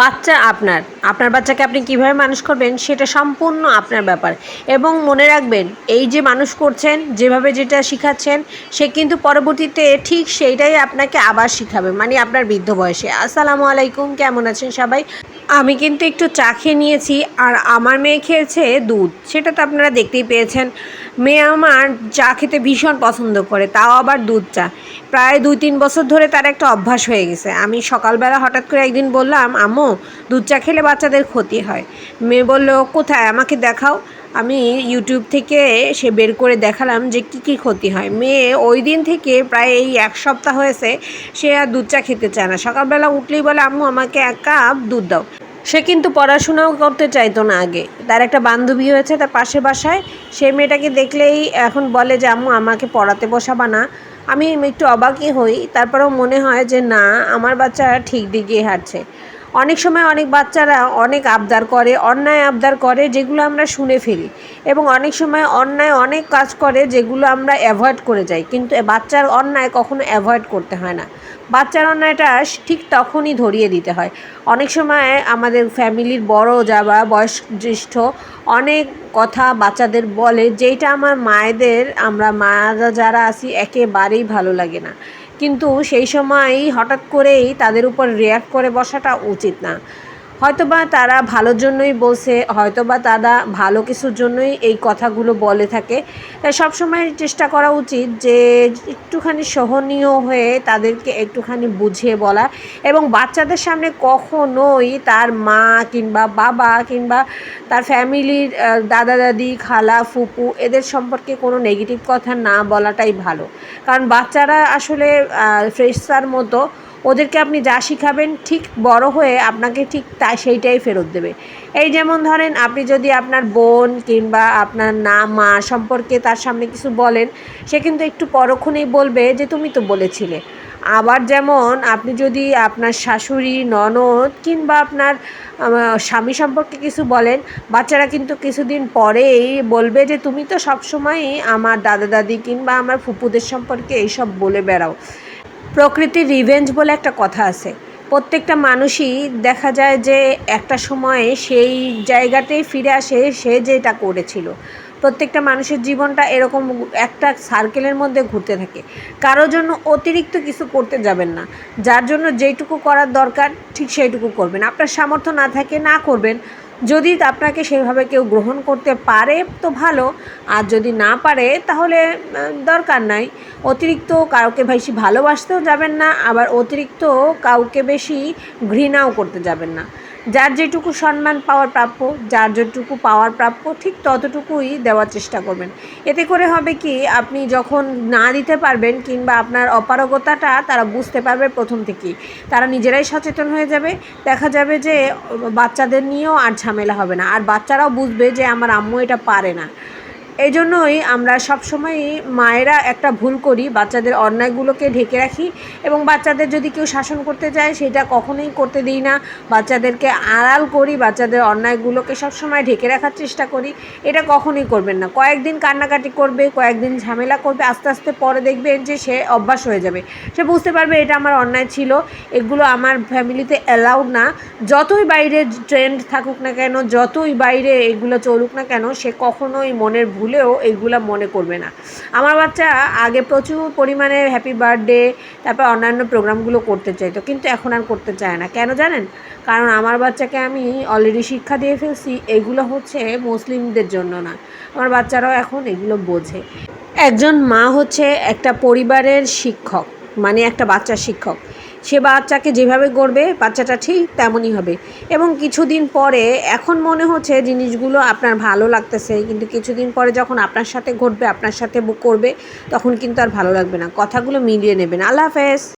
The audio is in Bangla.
বাচ্চা আপনার। আপনার বাচ্চাকে আপনি কীভাবে মানুষ করবেন সেটা সম্পূর্ণ আপনার ব্যাপার। এবং মনে রাখবেন, এই যে মানুষ করছেন, যেভাবে যেটা শিখাচ্ছেন, সে কিন্তু পরবর্তীতে ঠিক সেইটাই আপনাকে আবার শিখাবে মানে আপনার বৃদ্ধ বয়সে। আসসালামু আলাইকুম, কেমন আছেন সবাই? আমি কিন্তু একটু চা খেয়ে নিয়েছি, আর আমার মেয়ে খেয়েছে দুধ। সেটা তো আপনারা দেখতেই পেয়েছেন। মেয়ে আমার চা খেতে ভীষণ পছন্দ করে, তাও আবার দুধ চা। প্রায় দুই তিন বছর ধরে তার একটা অভ্যাস হয়ে গেছে। আমি সকালবেলা হঠাৎ করে একদিন বললাম, আম্মু, দুধ চা খেলে বাচ্চাদের ক্ষতি হয়। মেয়ে বলল, কোথায়? আমাকে দেখাও। আমি ইউটিউব থেকে সে বের করে দেখালাম যে কী কী ক্ষতি হয়। মেয়ে ওই দিন থেকে প্রায় এই এক সপ্তাহ হয়েছে সে আর দুধ চা খেতে চায় না। সকালবেলা উঠলেই বলে, আম্মু, আমাকে এক কাপ দুধ দাও। সে কিন্তু পড়াশোনাও করতে চাইতো না আগে। তার একটা বান্ধবী হয়েছে তার পাশে বাসায়। সে মেয়েটাকে দেখলেই এখন বলে যে, আম্মু, আমাকে পড়াতে বসাবা না। আমি একটু অবাকই হই। তারপরেও মনে হয় যে, না, আমার বাচ্চা ঠিক দিকেই হাঁটছে। অনেক সময় অনেক বাচ্চারা অনেক আবদার করে, অন্যায় আবদার করে যেগুলো আমরা শুনে ফেলি এবং অনেক সময় অন্যায় অনেক কাজ করে যেগুলো আমরা অ্যাভয়েড করে যাই। কিন্তু বাচ্চার অন্যায় কখনো অ্যাভয়েড করতে হয় না। বাচ্চার অন্যায়টা ঠিক তখনই ধরিয়ে দিতে হয়। অনেক সময় আমাদের ফ্যামিলির বড় যাবা বয়স জ্যেষ্ঠ অনেক কথা বাচ্চাদের বলে যেটা আমার মায়েদের, আমরা মারা যারা আছি, একেবারেই ভালো লাগে না। কিন্তু সেই সময় হঠাৎ করেই তাদের উপর রিয়্যাক্ট করে বসাটা উচিত না। হয়তোবা তারা ভালোর জন্যই বলছে, হয়তোবা তারা ভালো কিছুর জন্যই এই কথাগুলো বলে থাকে। তাই সবসময় চেষ্টা করা উচিত যে একটুখানি সহনীয় হয়ে তাদেরকে একটুখানি বুঝিয়ে বলা এবং বাচ্চাদের সামনে কখনোই তার মা কিংবা বাবা কিংবা তার ফ্যামিলির দাদা, দাদি, খালা, ফুপু এদের সম্পর্কে কোনো নেগেটিভ কথা না বলাটাই ভালো। কারণ বাচ্চারা আসলে ফ্রেশার মতো ওদেরকে আপনি যা শিখাবেন ঠিক বড় হয়ে আপনাকে ঠিক তা সেইটাই ফেরত দেবে। এই যেমন ধরেন আপনি যদি আপনার বোন কিংবা আপনার না মা সম্পর্কে তার সামনে কিছু বলেন, সে কিন্তু একটু পরক্ষণেই বলবে যে, তুমি তো বলেছিলে। আবার যেমন আপনি যদি আপনার শাশুড়ি, ননদ কিংবা আপনার স্বামী সম্পর্কে কিছু বলেন, বাচ্চারা কিন্তু কিছুদিন পরেই বলবে যে, তুমি তো সবসময়ই আমার দাদা দাদি কিংবা আমার ফুপুদের সম্পর্কে এইসব বলে বেড়াও। প্রকৃতির রিভেঞ্জ বলে একটা কথা আছে। প্রত্যেকটা মানুষই দেখা যায় যে একটা সময়ে সেই জায়গাতেই ফিরে আসে, সে যেটা করেছিল। প্রত্যেকটা মানুষের জীবনটা এরকম একটা সার্কেলের মধ্যে ঘুরতে থাকে। কারোর জন্য অতিরিক্ত কিছু করতে যাবেন না। যার জন্য যেইটুকু করার দরকার, ঠিক সেইটুকু করবেন। আপনার সামর্থ্য না থাকে, না করবেন। যদি আপনাকে সেভাবে কেউ গ্রহণ করতে পারে, তো ভালো। আর যদি না পারে, তাহলে দরকার নাই। অতিরিক্ত কাউকে বেশি ভালোবাসতেও যাবেন না, আবার অতিরিক্ত কাউকে বেশি ঘৃণাও করতে যাবেন না। যার যেটুকু সম্মান পাওয়ার প্রাপ্য, যার যেটুকু পাওয়ার প্রাপ্য, ঠিক ততটুকুই দেওয়ার চেষ্টা করবেন। এতে করে হবে কি, আপনি যখন না দিতে পারবেন কিংবা আপনার অপারগতাটা তারা বুঝতে পারবে প্রথম থেকেই। তারা নিজেরাই সচেতন হয়ে যাবে। দেখা যাবে যে বাচ্চাদের নিয়েও আর ঝামেলা হবে না। আর বাচ্চারাও বুঝবে যে আমার আম্মু এটা পারে না। এই জন্যই আমরা সবসময়ই মায়েরা একটা ভুল করি, বাচ্চাদের অন্যায়গুলোকে ঢেকে রাখি এবং বাচ্চাদের যদি কেউ শাসন করতে যায় সেটা কখনোই করতে দিই না। বাচ্চাদেরকে আড়াল করি, বাচ্চাদের অন্যায়গুলোকে সবসময় ঢেকে রাখার চেষ্টা করি। এটা কখনোই করবেন না। কয়েকদিন কান্নাকাটি করবে, কয়েকদিন ঝামেলা করবে, আস্তে আস্তে পরে দেখবেন যে সে অভ্যাস হয়ে যাবে। সে বুঝতে পারবে এটা আমার অন্যায় ছিল। এগুলো আমার ফ্যামিলিতে অ্যালাউড না। যতই বাইরে ট্রেন্ড থাকুক না কেন, যতই বাইরে এগুলো চলুক না কেন, সে কখনোই মনের ভুলেও এইগুলো মনে করবে না। আমার বাচ্চা আগে প্রচুর পরিমাণে হ্যাপি বার্থডে তারপর অন্যান্য প্রোগ্রামগুলো করতে চাইতো, কিন্তু এখন আর করতে চায় না। কেন জানেন? কারণ আমার বাচ্চাকে আমি অলরেডি শিক্ষা দিয়ে ফেলছি, এগুলো হচ্ছে মুসলিমদের জন্য না। আমার বাচ্চারাও এখন এগুলো বোঝে। একজন মা হচ্ছে একটা পরিবারের শিক্ষক মানে একটা বাচ্চার শিক্ষক। সে বাচ্চাকে যেভাবে গড়বে বাচ্চাটা ঠিক তেমনই হবে। এবং কিছুদিন পরে এখন মনে হচ্ছে জিনিসগুলো আপনার ভালো লাগতেছে, কিন্তু কিছুদিন পরে যখন আপনার সাথে ঘটবে, আপনার সাথে করবে, তখন কিন্তু আর ভালো লাগবে না। কথাগুলো মিলিয়ে নেবেন। আল্লাহ হাফেজ।